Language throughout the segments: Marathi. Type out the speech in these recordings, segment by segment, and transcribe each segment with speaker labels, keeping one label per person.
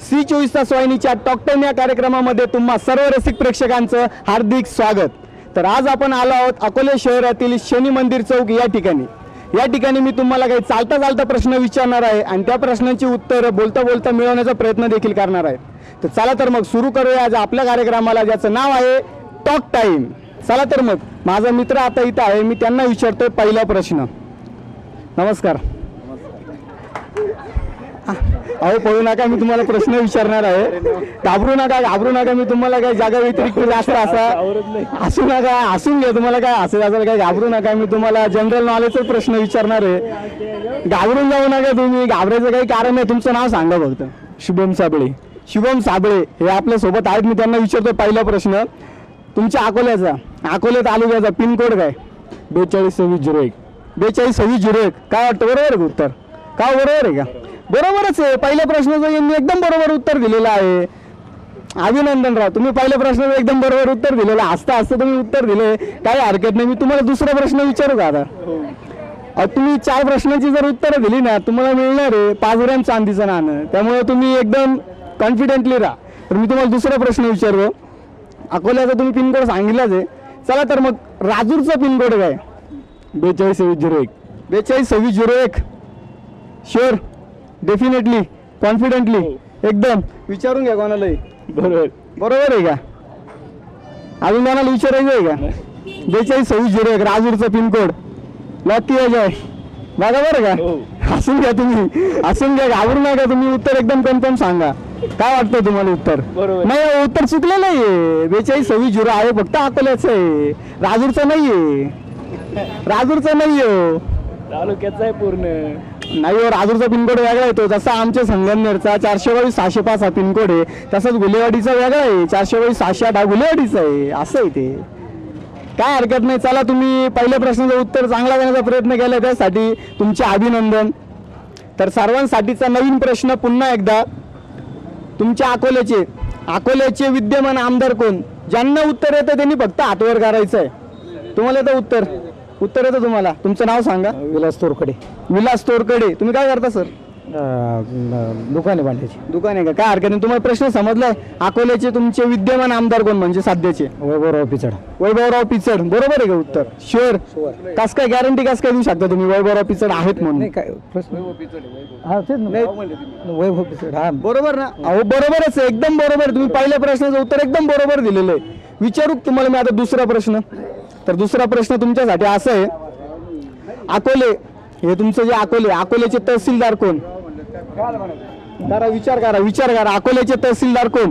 Speaker 1: सी चोवीस तास वाहिनीच्या टॉक टाइम या कार्यक्रमामध्ये तुम्हा सर्व रसिक प्रेक्षकांचं हार्दिक स्वागत. तर आज आपण आलो आहोत अकोले शहरातील शनी मंदिर चौक या ठिकाणी. या ठिकाणी मी तुम्हाला काही चालता चालता प्रश्न विचारणार आहे आणि त्या प्रश्नांची उत्तरं बोलता बोलता मिळवण्याचा प्रयत्न देखील करणार आहे. तर चला तर मग सुरू करूया. आज आपल्या कार्यक्रमाला ज्याचं नाव आहे टॉक टाईम चला तर मग. माझा मित्र आता इथं आहे. मी त्यांना विचारतोय पहिला प्रश्न. नमस्कार. अहो पळू नका मी तुम्हाला प्रश्न विचारणार आहे. घाबरू नका घाबरू नका मी तुम्हाला काही जागा व्यतिरिक्त जास्त असा हसू नका हसून घ्या तुम्हाला काय हसेल असेल काय घाबरू नका मी तुम्हाला जनरल नॉलेजचा प्रश्न विचारणार आहे. घाबरून जाऊ नका तुम्ही घाबरायचं काही कारण नाही तुमचं नाव सांगा फक्त. शुभम साबळे. शुभम साबळे हे आपल्यासोबत आहेत मी त्यांना विचारतो पहिला प्रश्न. तुमच्या अकोल्याचा अकोले तालुक्याचा पिनकोड काय? बेचाळीस सव्वीस झिरो एक. बेचाळीस सव्वीस झिरो एक. काय वाटतं बरोबर आहे उत्तर? का बरोबर आहे का? बरोबरच आहे. पहिल्या प्रश्नाचं यांनी एकदम बरोबर उत्तर दिलेलं आहे. अभिनंदन राव तुम्ही पहिल्या प्रश्नाचं एकदम बरोबर उत्तर दिलेलं असता हसता हसता तुम्ही उत्तर दिले. काही हरकत नाही. मी तुम्हाला दुसरा प्रश्न विचारू का आता? तुम्ही चार प्रश्नांची जर उत्तरं दिली ना तुम्हाला मिळणार आहे पाच ग्रॅम चांदीचं नाणं. त्यामुळे तुम्ही एकदम कॉन्फिडेंटली राहा. तर मी तुम्हाला दुसरा प्रश्न विचारतो. अकोल्याचा तुम्ही पिनकोड सांगितलाच आहे. चला तर मग राजूरचा पिनकोड काय? बेचाळीस सव्वीस झिरो एक. बेचाळीस सव्वीस झिरो एक. शुअर डेफिनेटली कॉन्फिडेंटली एकदम. विचारून घ्या कोणालाही. बरोबर. बरोबर आहे का? अजून कोणाला विचारायचं आहे का? बेचाळीस सव्वीस झिरो एक राजूरचा पिनकोड लॉक किया जाय. बघा बरं का? हसून घ्या तुम्ही. हसून घ्या. घाबरू नका. तुम्ही उत्तर एकदम कन्फर्म सांगा. काय वाटतं तुम्हाला उत्तर?
Speaker 2: बरोबर.
Speaker 1: नाही हो, उत्तर चुकलं नाहीये. बेचाळीस सव्वीस झिरो आहे. फक्त अकोल्याचं आहे. राजूरचं नाहीये. राजूरचं नाहीये हो.
Speaker 2: तालुक्याचा आहे पूर्ण.
Speaker 1: नाही हो राजूरचा पिनकोड वेगळा येतो. जसा आमच्या संगमनेरचा चारशे बावीस सहाशे पाच हा पिनकोड आहे तसंच गुलेवाडीचा वेगळा आहे. चारशे बावीस सहाशे आठ हा गुलेवाडीचा आहे. असं आहे ते. काय हरकत नाही चला तुम्ही पहिल्या प्रश्नाचं उत्तर चांगला देण्याचा प्रयत्न केला त्यासाठी तुमचे अभिनंदन. तर सर्वांसाठीचा नवीन प्रश्न पुन्हा एकदा. तुमच्या अकोल्याचे अकोल्याचे विद्यमान आमदार कोण? ज्यांना उत्तर येतं त्यांनी फक्त हातवर करायचं आहे तुम्हाला येतं उत्तर. उत्तर येतं तुम्हाला. तुमचं नाव सांगा.
Speaker 3: विलास तोरकडे
Speaker 1: विलास तोरकडे तुम्ही काय करता सर?
Speaker 3: दुकाने भांड्याची
Speaker 1: दुकान आहे का? काय हरकत नाही. तुम्हाला प्रश्न समजलाय. अकोल्याचे तुमचे विद्यमान आमदार कोण म्हणजे सध्याचे?
Speaker 3: वैभवराव पिचड.
Speaker 1: वैभवराव पिचड. बरोबर आहे का उत्तर? शुअर कस काय गॅरंटी कस काय देऊ शकता तुम्ही? वैभवराव पिचड आहेत म्हणून.
Speaker 3: नाही काय प्रश्न हा तेच ना. वैभव पिचड हा.
Speaker 1: बरोबर ना? अहो बरोबरच आहे. एकदम बरोबर तुम्ही पहिल्या प्रश्नाचं उत्तर एकदम बरोबर दिलेलं आहे. विचारू तुम्हाला मी आता दुसरा प्रश्न? तर दुसरा प्रश्न तुमच्यासाठी असा आहे. अकोले हे तुमचं जे अकोले अकोल्याचे तहसीलदार कोण? करा विचार करा विचार करा. अकोल्याचे तहसीलदार कोण?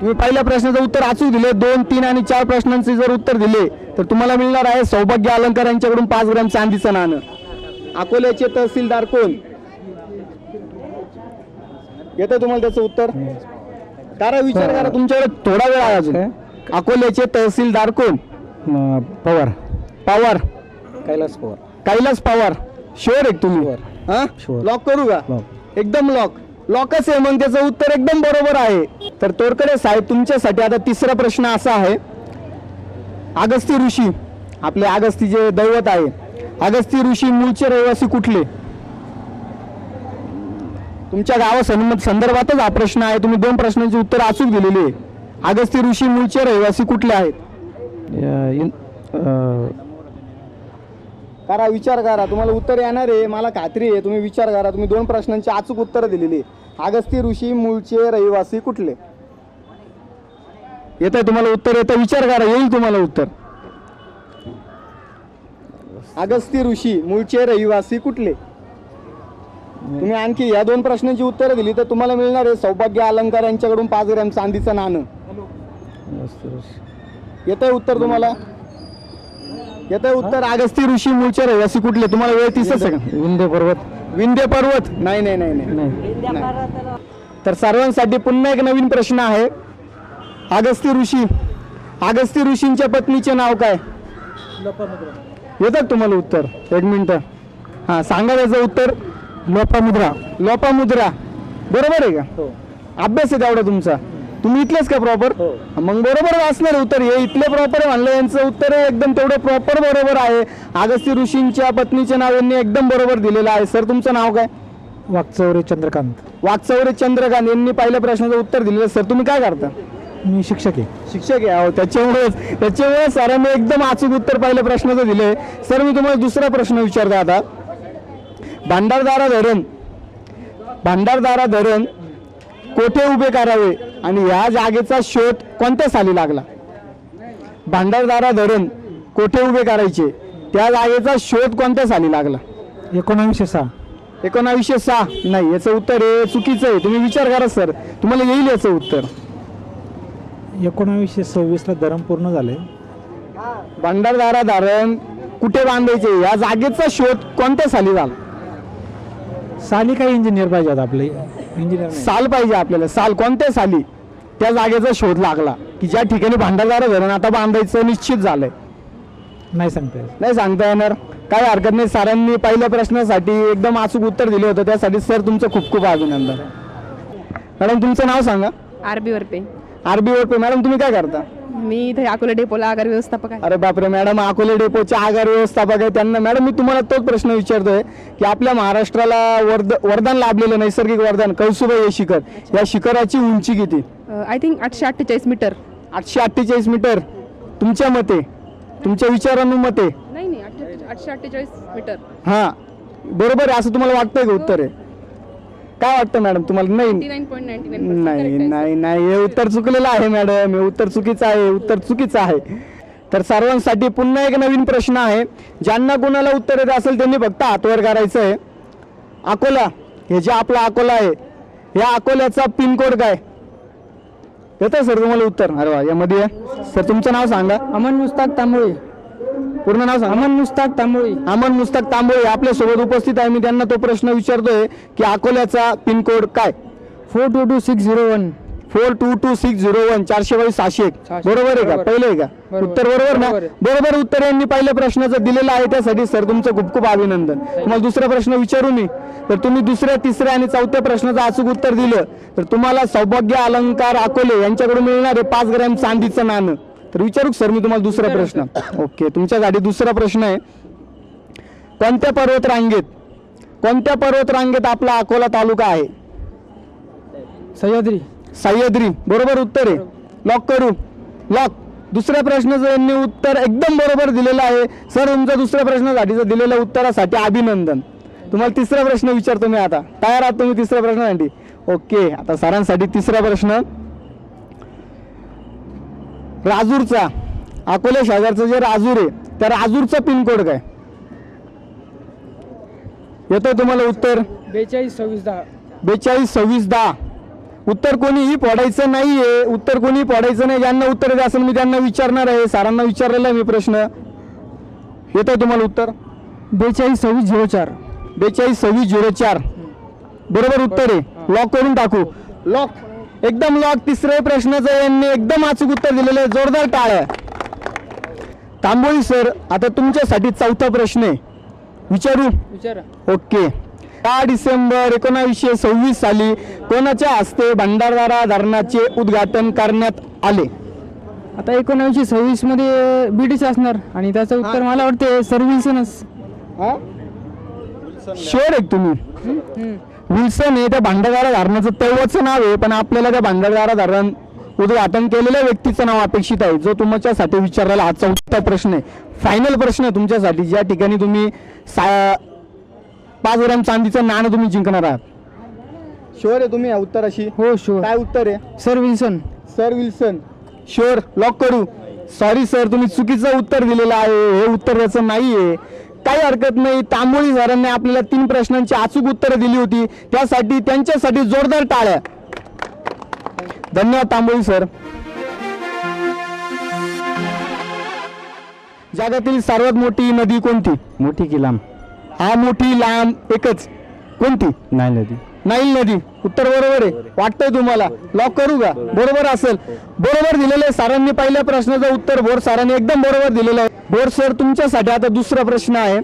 Speaker 1: तुम्ही पहिल्या प्रश्नाचं उत्तर अचूक दिले. दोन तीन आणि चार प्रश्नांचे जर उत्तर दिले तर तुम्हाला मिळणार आहे सौभाग्य अलंकार यांच्याकडून पाच ग्राम चांदीचं नाणं. अकोल्याचे तहसीलदार कोण? येतं तुम्हाला त्याचं उत्तर? करा विचार करा तुमच्याकडे थोडा वेळ आहे अजून. अकोल्याचे तहसीलदार कोण?
Speaker 3: म, पवार.
Speaker 1: पवार.
Speaker 3: कैलास पवार.
Speaker 1: कैलास पवार. शुअर आहे तुम्ही. हा?
Speaker 3: Sure.
Speaker 1: लॉक करू का?
Speaker 3: Lock.
Speaker 1: एकदम लॉक लॉकच आहे मग त्याचं उत्तर एकदम बरोबर आहे. तर तोरकडे साहेब तुमच्यासाठी आता तिसरा प्रश्न असा आहे. अगस्ती ऋषी आपले अगस्ती जे दैवत आहे. अगस्ती ऋषी मूळचे रहिवासी कुठले? तुमच्या गावा संदर्भातच हा प्रश्न आहे. तुम्ही दोन प्रश्नांची उत्तर अचूक दिलेली आहे अगस्ती ऋषी मूळचे रहिवासी कुठले आहेत? करा विचार करा. तुम्हाला उत्तर येणार आहे. मला खात्री आहे. तुम्ही विचार करा. तुम्ही दोन प्रश्नांची अचूक उत्तर दिलेली आहे. अगस्ती ऋषी मूळचे रहिवासी कुठले? येत आहे तुम्हाला उत्तर येतं विचार करा. येईल तुम्हाला उत्तर. अगस्ती ऋषी मूळचे रहिवासी कुठले? तुम्ही आणखी या दोन प्रश्नांची उत्तरं दिली तर तुम्हाला मिळणार आहे. सौभाग्य अलंकार यांच्याकडून पाच ग्रॅम चांदीचं नाणं. येत आहे उत्तर तुम्हाला? येत आहे उत्तर अगस्ती ऋषी मूळचे रहिवासी कुठले? तुम्हाला वेळ तीस सेकंद.
Speaker 3: विंध्य पर्वत.
Speaker 1: विंध्य पर्वत? नाही नाही नाही नाही.
Speaker 3: नाही.
Speaker 1: नाही. तर सर्वांसाठी पुन्हा एक नवीन प्रश्न आहे. अगस्ती ऋषी. अगस्ती ऋषींच्या पत्नीचे नाव काय? येतात तुम्हाला उत्तर. एक मिनिट. हा सांगा त्याचं उत्तर. लोपामुद्रा लोपामुद्रा. बरोबर आहे का? अभ्यास आहे तेवढा तुमचा. तुम्ही इथलेच का प्रॉपर मग बरोबर आहे उत्तर. हे इथले प्रॉपर म्हणलं यांचं उत्तर हे एकदम तेवढं प्रॉपर बरोबर आहे. अगस्ती ऋषींच्या पत्नीचे नाव यांनी एकदम बरोबर दिलेलं आहे. सर तुमचं नाव काय?
Speaker 4: वाकचौरे चंद्रकांत.
Speaker 1: वाकचौरे चंद्रकांत. यांनी पहिल्या प्रश्नाचं उत्तर दिलेलं सर तुम्ही काय करता?
Speaker 4: मी शिक्षक आहे.
Speaker 1: शिक्षक आहे. अहो त्याच्यामुळेच त्याच्यामुळे सरांनी एकदम अचूक उत्तर पहिल्या प्रश्नाचं दिले सर मी तुम्हाला दुसरा प्रश्न विचारतो आता. भांडारदारा धरण भांडारदारा धरण कोठे उभे करावे आणि या जागेचा शोध कोणत्या साली लागला? भांडारदारा धरण कोठे उभे करायचे? त्या जागेचा शोध कोणत्या साली लागला?
Speaker 4: एकोणावीसशे सहा.
Speaker 1: एकोणावीसशे सहा. नाही याचं उत्तर हे चुकीचं आहे. तुम्ही विचार करा सर. तुम्हाला येईल याचं उत्तर.
Speaker 4: एकोणावीसशे सव्वीसला धरण पूर्ण झाले.
Speaker 1: भंडारदारा धरण कुठे बांधायचे? या जागेचा शोध कोणत्या साली झाला?
Speaker 4: साली काही इंजिनियर पाहिजे होता आपले? इंजिनियर नाही.
Speaker 1: साल पाहिजे आपल्याला. साल कोणत्या साली? त्या जागेचा शोध लागला. की ज्या ठिकाणी भांडारदारा धरण आता बांधायचं निश्चित झालंय.
Speaker 4: नाही सांगता येत.
Speaker 1: नाही सांगता येणार. काय हरकत नाही. सरांनी पहिल्या प्रश्नासाठी एकदम अचूक उत्तर दिले होतं. त्यासाठी सर तुमचं खूप खूप अभिनंदन. मॅडम तुमचं नाव सांगा.
Speaker 5: RB Varpe.
Speaker 1: RB Orpe madam तुम्ही काय करता?
Speaker 5: मी इथे अकोला डेपोला आगार व्यवस्थापक आहे.
Speaker 1: अरे बापरे मॅडम अकोले डेपोचे आगार व्यवस्थापक आहे त्यांना. मॅडम मी तुम्हाला तोच प्रश्न विचारतोय की आपल्या महाराष्ट्राला वर्द वरदान लाभलेलं नैसर्गिक वरदान कौसुबाई हे शिखर. या शिखराची उंची किती?
Speaker 5: आय थिंक आठशे अठ्ठेचाळीस मीटर.
Speaker 1: आठशे अठ्ठेचाळीस मीटर. तुमच्या मते? तुमच्या विचारानुमते?
Speaker 5: नाही नाही आठशे अठ्ठेचाळीस मीटर.
Speaker 1: हा. बरोबर आहे असं तुम्हाला वाटतंय का उत्तर आहे? काय वाटतं मॅडम? तुम्हाला नाही नाही नाही नाही हे उत्तर चुकलेलं आहे मॅडम हे उत्तर चुकीचं आहे उत्तर चुकीचं आहे. तर सर्वांसाठी पुन्हा एक नवीन प्रश्न आहे. ज्यांना कोणाला उत्तर येत असेल त्यांनी फक्त हातवर करायचं आहे. अकोला हे जे आपला अकोला आहे या अकोल्याचा पिनकोड काय? येतं सर तुम्हाला उत्तर? अरे वा यामध्ये आहे. सर तुमचं नाव सांगा.
Speaker 3: अमन मुस्ताक तांबोळी.
Speaker 1: पूर्ण नाव सांगा.
Speaker 3: अमन मुस्ताक तांबोळी.
Speaker 1: अमन मुस्तक तांबोळे आपल्यासोबत उपस्थित आहे. मी त्यांना तो प्रश्न विचारतोय की अकोल्याचा पिनकोड काय?
Speaker 3: Four two two six zero one.
Speaker 1: Four two two six zero one चारशे बावीस सहाशे एक. बरोबर आहे का. पहिले आहे का. उत्तर बरोबर ना?
Speaker 3: बरोबर
Speaker 1: उत्तर यांनी पहिल्या प्रश्नाचं दिलेलं आहे त्यासाठी सर तुमचं खूप खूप अभिनंदन. तुम्हाला दुसरा प्रश्न विचारू मी? तर तुम्ही दुसऱ्या तिसऱ्या आणि चौथ्या प्रश्नाचं अचूक उत्तर दिलं. तर तुम्हाला सौभाग्य अलंकार अकोले यांच्याकडून मिळणार आहे पाच ग्रॅम चांदीचं नाणं. तर विचारू सर मी तुम्हाला दुसरा प्रश्न? ओके तुमच्यासाठी दुसरा प्रश्न आहे. कोणत्या पर्वत रांगेत कोणत्या पर्वत रांगेत आपला अकोला तालुका आहे?
Speaker 3: सह्याद्री.
Speaker 1: सह्याद्री बरोबर उत्तर आहे. लॉक करू. लॉक दुसऱ्या प्रश्नाचं यांनी उत्तर एकदम बरोबर दिलेलं आहे. सर तुमच्या दुसऱ्या प्रश्नासाठीचं दिलेल्या उत्तरासाठी अभिनंदन. तुम्हाला तिसरा प्रश्न विचारतो मी आता. तयार आहात तुम्ही तिसऱ्या प्रश्नासाठी? ओके आता सरांसाठी तिसरा प्रश्न. राजूरचा. अकोले शेजारचं जे राजूर आहे त्या राजूरचा पिनकोड काय? येतोय तुम्हाला उत्तर?
Speaker 3: बेचाळीस सव्वीस दहा.
Speaker 1: बेचाळीस सव्वीस दहा. उत्तर कोणीही पडायचं नाहीये. उत्तर कोणी पडायचं नाही. ज्यांना उत्तर येत असेल मी त्यांना विचारणार आहे. सरांना विचारलेला आहे मी प्रश्न. येत तुम्हाला उत्तर?
Speaker 3: बेचाळीस सव्वीस झिरो चार.
Speaker 1: बेचाळीस सव्वीस झिरो चार. बरोबर उत्तर आहे. लॉक करून टाकू. लॉक एकदम लॉक तिसऱ्या प्रश्नाचं यांनी एकदम अचूक उत्तर दिलेलं आहे जोरदार टाळ्या तांबोळी सर आता तुमच्यासाठी चौथा प्रश्न आहे. विचारू?
Speaker 3: विचारा.
Speaker 1: ओके. दहा डिसेंबर एकोणावीसशे सव्वीस साली कोणाच्या हस्ते भंडारदारा धरणाचे उद्घाटन करण्यात आले?
Speaker 3: आता एकोणावीसशे सव्वीसमध्ये बीटीच असणार आणि त्याचं उत्तर मला वाटते सर्व्हिसनच
Speaker 1: शुअर आहे तुम्ही? विल्सन हे त्या भांडारदारा धरणाचं तेव्हाचं नाव आहे पण आपल्याला त्या भांडारदारा धरण उद्घाटन केलेल्या व्यक्तीचं नाव अपेक्षित आहे. जो तुमच्यासाठी विचारलेला हा चौथा प्रश्न आहे. फायनल प्रश्न आहे तुमच्यासाठी. ज्या ठिकाणी तुम्ही सा पाच ग्रॅम चांदीचं नाणं तुम्ही जिंकणार आहात. शुअर आहे तुम्ही या उत्तराशी.
Speaker 3: हो शुअर
Speaker 1: काय उत्तर आहे?
Speaker 3: Sir Wilson
Speaker 1: sir Wilson sure lock करू. सॉरी सर तुम्ही चुकीचं उत्तर दिलेलं आहे. हे उत्तर याचं नाही आहे काही हरकत नाही. तांबोळी सरांनी आपल्याला तीन प्रश्नांची अचूक उत्तरं दिली होती. त्यासाठी त्यांच्यासाठी जोरदार टाळ्या. धन्यवाद तांबोळी सर. जगातील सर्वात मोठी नदी कोणती?
Speaker 4: मोठी की लांब?
Speaker 1: हा मोठी लांब एकच. कोणती?
Speaker 4: नाही नदी
Speaker 1: नाईल नदी. उत्तर बरोबर आहे. वाटतंय तुम्हाला? लॉक करू का? बरोबर. असेल. बरोबर दिलेलं आहे सरांनी. पहिल्या प्रश्नाचं उत्तर भोर सरांनी एकदम बरोबर दिलेलं आहे. भोर सर तुमच्यासाठी आता दुसरा प्रश्न आहे.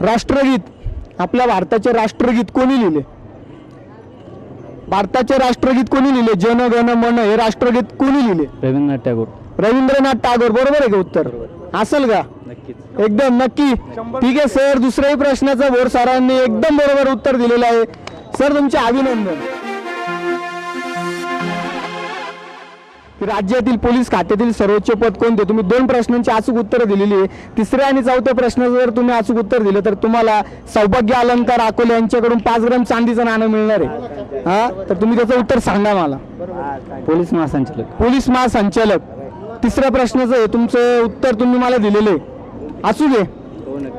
Speaker 1: राष्ट्रगीत. आपल्या भारताचे राष्ट्रगीत कोणी लिहिले? भारताचे राष्ट्रगीत कोणी लिहिले? जन गण मन हे राष्ट्रगीत कोणी लिहिले?
Speaker 4: रवींद्रनाथ टागोर.
Speaker 1: रवींद्रनाथ टागोर. बरोबर आहे का उत्तर? असेल का? एकदम नक्की. ठीक आहे सर दुसऱ्याही प्रश्नाचं भोर सरांनी एकदम बरोबर उत्तर दिलेलं आहे. सर तुमचे अभिनंदन. राज्यातील पोलीस खात्यातील सर्वोच्च पद कोणते? तुम्ही दोन प्रश्नांची अचूक उत्तरं दिलेली आहे. तिसऱ्या आणि चौथ्या प्रश्नाचं जर तुम्ही अचूक उत्तर दिलं तर तुम्हाला सौभाग्य अलंकार अकोले यांच्याकडून पाच ग्राम चांदीचं नाणं मिळणार आहे. हा? तर तुम्ही त्याचं उत्तर सांगा मला.
Speaker 2: पोलीस महासंचालक.
Speaker 1: पोलीस महासंचालक. तिसऱ्या प्रश्नाचं आहे. तुमचं उत्तर तुम्ही मला दिलेलं आहे. असू दे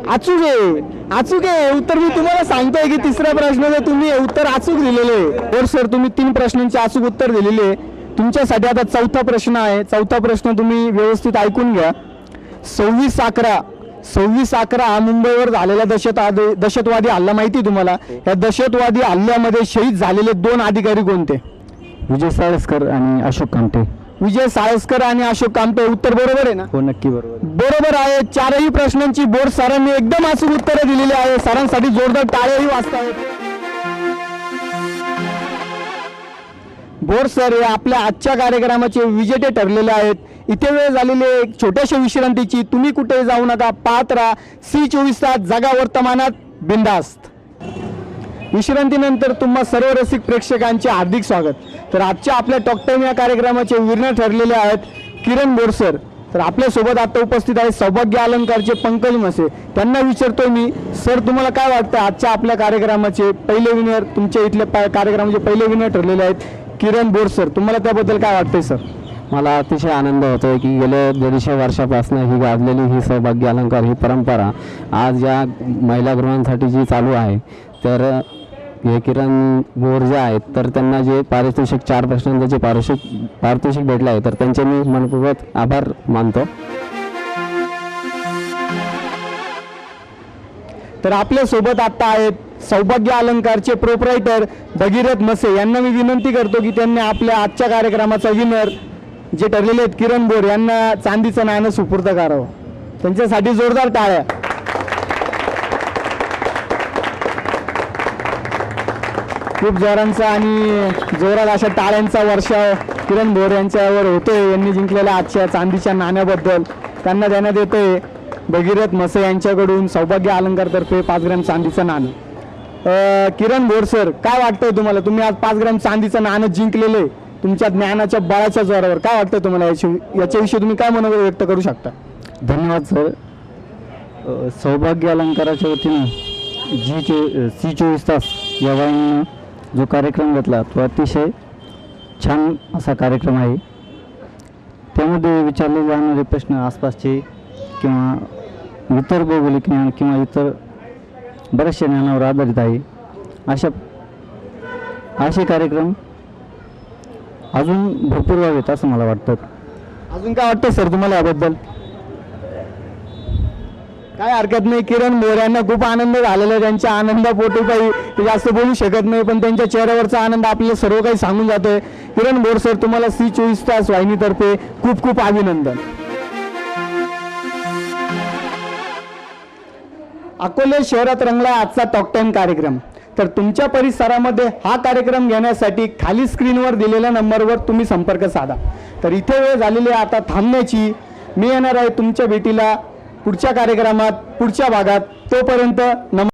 Speaker 1: अचूक आहे. अचूक आहे. उत्तर मी तुम्हाला सांगतोय की तिसऱ्या प्रश्नाचं तुम्ही उत्तर अचूक दिलेले आहे. सर तुम्ही तीन प्रश्नांचे अचूक उत्तर दिलेले आहे. तुमच्यासाठी आता चौथा प्रश्न आहे. चौथा प्रश्न तुम्ही व्यवस्थित ऐकून घ्या. सव्वीस अकरा. सव्वीस अकरा हा मुंबईवर झालेला दहशतवादी दहशतवादी हल्ला माहिती आहे तुम्हाला? या दहशतवादी हल्ल्यामध्ये शहीद झालेले दोन अधिकारी कोणते?
Speaker 2: विजय साळसकर आणि अशोक कामटे
Speaker 1: विजय साळसकर आणि अशोक कामटे उत्तर बरोबर आहे ना?
Speaker 2: हो नक्की बरोबर
Speaker 1: बरोबर आहे. चारही प्रश्नांची बोर्ड सरांनी एकदम अचूक उत्तरं दिलेली आहे. सरांसाठी जोरदार टाळ्याही वाजतायत. बोर सर हे आपल्या आजच्या कार्यक्रमाचे विजेते ठरलेले आहेत. इथे वेळ झालेली एक छोट्याशा विश्रांतीची. तुम्ही कुठे जाऊ नका. पाहत राहा. सी चोवीस तास जगा वर्तमानात बिंदास्त विश्रांतीनंतर तुम्हा सर्व रसिक प्रेक्षकांचे हार्दिक स्वागत. तर आजच्या आपल्या टॉक टाइम या कार्यक्रमाचे विनर ठरलेले आहेत किरण बोरसर. तर आपल्यासोबत आता उपस्थित आहेत सौभाग्य अलंकारचे पंकज मसे त्यांना विचारतोय मी सर तुम्हाला काय वाटतं आजच्या आपल्या कार्यक्रमाचे पहिले विनर तुमच्या इथल्या पा- कार्यक्रमाचे पहिले विनर ठरलेले आहेत किरण बोरसर? तुम्हाला त्याबद्दल काय वाटतंय सर?
Speaker 2: मला अतिशय आनंद होतोय की गेल्या दीडशे वर्षापासून ही गाजलेली ही सौभाग्य अलंकार ही परंपरा आज या महिला गृहांसाठी जी चालू आहे तर हे किरण बोर जे आहेत तर त्यांना जे पारितोषिक चार प्रश्नांचं जे पारितोषिक पारितोषिक भेटलं आहे तर त्यांचे मी मनपूर्वक आभार मानतो.
Speaker 1: तर आपल्यासोबत आता आहेत सौभाग्य अलंकारचे प्रोपरायटर भगीरथ मसे. यांना मी विनंती करतो की त्यांनी आपल्या आजच्या कार्यक्रमाचा विनर जे ठरलेले आहेत किरण बोर यांना चांदीचं नाणं सुपूर्द करावं. त्यांच्यासाठी जोरदार टाळ्या. खूप जोरांचा आणि जोरात अशा टाळ्यांचा वर्षाव किरण भोर यांच्यावर होतोय. यांनी जिंकलेल्या आजच्या चांदीच्या नाण्याबद्दल त्यांना देण्यात येतोय भगीरथ मसे यांच्याकडून सौभाग्य अलंकारतर्फे पाच ग्रॅम चांदीचं नाणं. किरण भोर सर काय वाटतंय तुम्हाला? तुम्ही आज पाच ग्रॅम चांदीचं नाणं जिंकलेलं आहे तुमच्या ज्ञानाच्या बळाच्या जोरावर. काय वाटतं तुम्हाला याची याच्याविषयी तुम्ही काय मनोगत व्यक्त करू शकता?
Speaker 2: धन्यवाद सर सौभाग्य अलंकाराच्या वतीनं जी चो सी चोवीस तास या वाहिनीनं जो कार्यक्रम घेतला तो अतिशय छान असा कार्यक्रम आहे. त्यामध्ये विचारले जाणारे प्रश्न आसपासचे किंवा इतर भौगोलिक ज्ञान किंवा इतर बऱ्याचशा ज्ञानावर आधारित आहे. अशा असे कार्यक्रम अजून भरपूर व्हावेत असं मला वाटतं.
Speaker 1: अजून काय वाटतं सर तुम्हाला याबद्दल? काय हरकत नाही किरण मोऱ्यांना खूप आनंद झालेला आहे. त्यांच्या आनंदापोटी काही ते जास्त बोलू शकत नाही पण त्यांच्या चेहऱ्यावरचा आनंद आपल्याला सर्व काही सांगून जातोय. किरण बोर सर तुम्हाला सी चोवीस तास वाहिनीतर्फे खूप खूप अभिनंदन. अकोले शहरात रंगला आजचा टॉक टाइम कार्यक्रम. तर तुमच्या परिसरामध्ये हा कार्यक्रम घेण्यासाठी खाली स्क्रीनवर दिलेल्या नंबरवर तुम्ही संपर्क साधा. तर इथे वेळ झालेली आहे आता थांबण्याची. मी येणार आहे तुमच्या भेटीला. पुढच्या कार्यक्रमात पुढच्या भागात तोपर्यंत नम